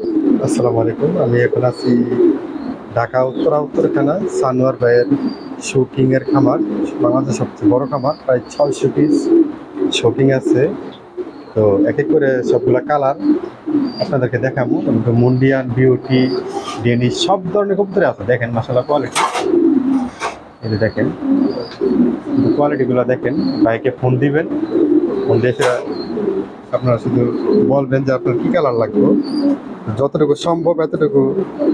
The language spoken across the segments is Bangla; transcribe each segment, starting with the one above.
আসসালামু আলাইকুম। আমি এখন আছি ঢাকা উত্তরা উত্তরখানা সানোয়ার ভাইয়ের শৌকিং এর খামার, বাংলাদেশের সবচেয়ে বড় খামার, প্রায় ছয়শো পিস শৌকিং আছে। তো এক এক করে সবগুলা কালার আপনাদেরকে দেখাবো। মুন্ডিয়ান, বিউটি, ডেনিশ, সব ধরনের কবুতরে আছে। দেখেন মশলা কোয়ালিটি এই দেখেন কোয়ালিটিগুলো দেখেন, ভাইকে ফোন দিবেন। দিয়ে সেটা আপনারা শুধু বলবেন যে আপনার কি কালার লাগবে? যতটুকু সম্ভব এতটুকু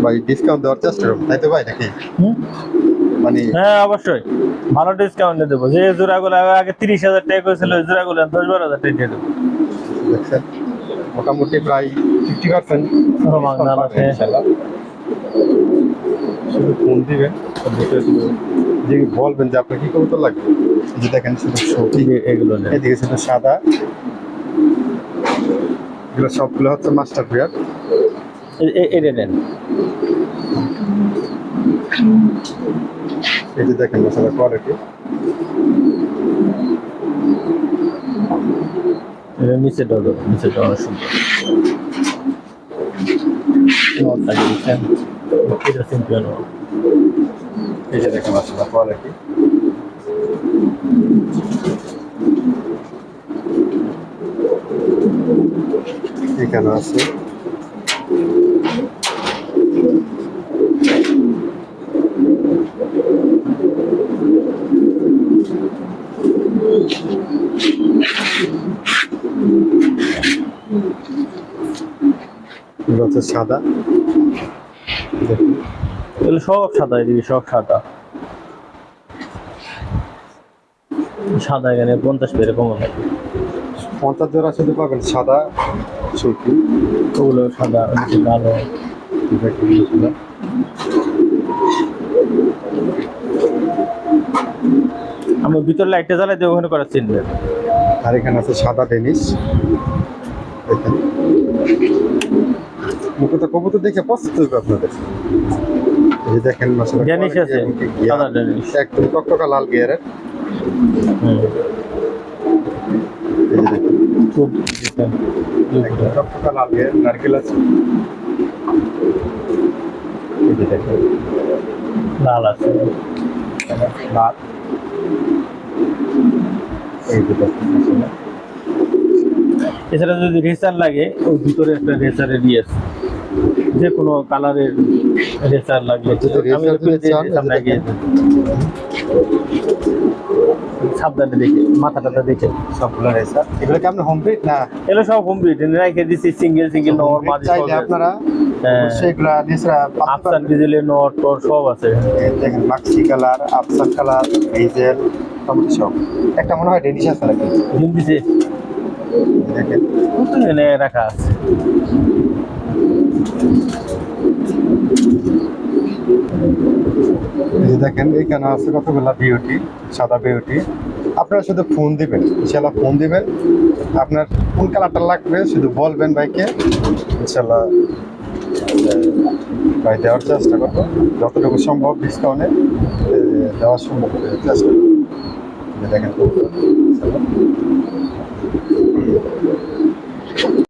ভাই ডিসকাউন্ট দেওয়ার চেষ্টা করব তাই তো ভাই নাকি? মানে হ্যাঁ অবশ্যই। ভালো ডিসকাউন্টে দেবো। যে জোড়াগুলো আগে তিরিশ হাজার টাকা করেছিল ওই জোড়াগুলো দশ বারো হাজার টাকা দিয়ে দেবো। দেখছেন? মোটামুটি প্রায় ফিফটি পার্সেন্ট ও শুধু ফোন দিবেন যে বলবেন যে আপনার কি কবুতর লাগবে? যে দেখেন শুধু এগুলো। এদিকে শুধু সাদা। এগুলো সবগুলো হচ্ছে মাস্টার পেয়ার এটা নেন। এই যে দেখেন মশলা কোয়ালিটি এটা নিচেটাও দেবো নিচেটা অনেক সুন্দর। এটা সিম্পিয়ন এই যে দেখেন মশলা কোয়ালিটি এখানে আছে। সাদা। সব সাদা এদিকে সব সাদা। সাদা এখানে পঞ্চাশ পেরে কম লাগে পঞ্চাশ জোড়া শুধু পাবেন সাদা সুতি। ওগুলো সাদা কালো। আমি ভিতর লাইটটা জ্বালাই দিয়ে ওখানে করা চিনবে আর এখানে আছে সাদা দেখেন। মুখে তো কবুতর দেখে পছন্দ হবে আপনাদের। এই দেখেন ডেনিশ একদম টকটকা লাল গিয়ারের নারকেল আছে লাল আছে লাল এই যে এছাড়া যদি রেসার লাগে ওই ভিতরে একটা রেসারের ইয়ে আছে যে কোনো কালারের রেসার লাগলে। আমি সাবধানে দেখে মাথাটা দেখে। সবগুলো রেসা এগুলো কি আপনার হোম না? এগুলো সব কমপ্লিট রেখে দিচ্ছি সিঙ্গেল সিঙ্গেল নট মাঝি চাইলে আপনারা সেগুলা নিজেরা আফসান ডিজেলের নট টট সব আছে। দেখেন মাক্সি কালার আফসান কালার ডিজেল সব। একটা মনে হয় ডেনিশ আছে নাকি? দিছে এনে রাখা আছে। এই দেখেন, এইখানে আছে কতগুলা বিউটি সাদা বিউটি আপনারা শুধু ফোন দিবেন ইনশাল্লাহ ফোন দিবেন। আপনার কোন কালারটা লাগবে শুধু বলবেন ভাইকে। ইনশাল্লাহ ভাই দেওয়ার চেষ্টা করব। যতটুকু সম্ভব ডিসকাউন্টে দেওয়ার সম্ভব চেষ্টা করব। দেখেন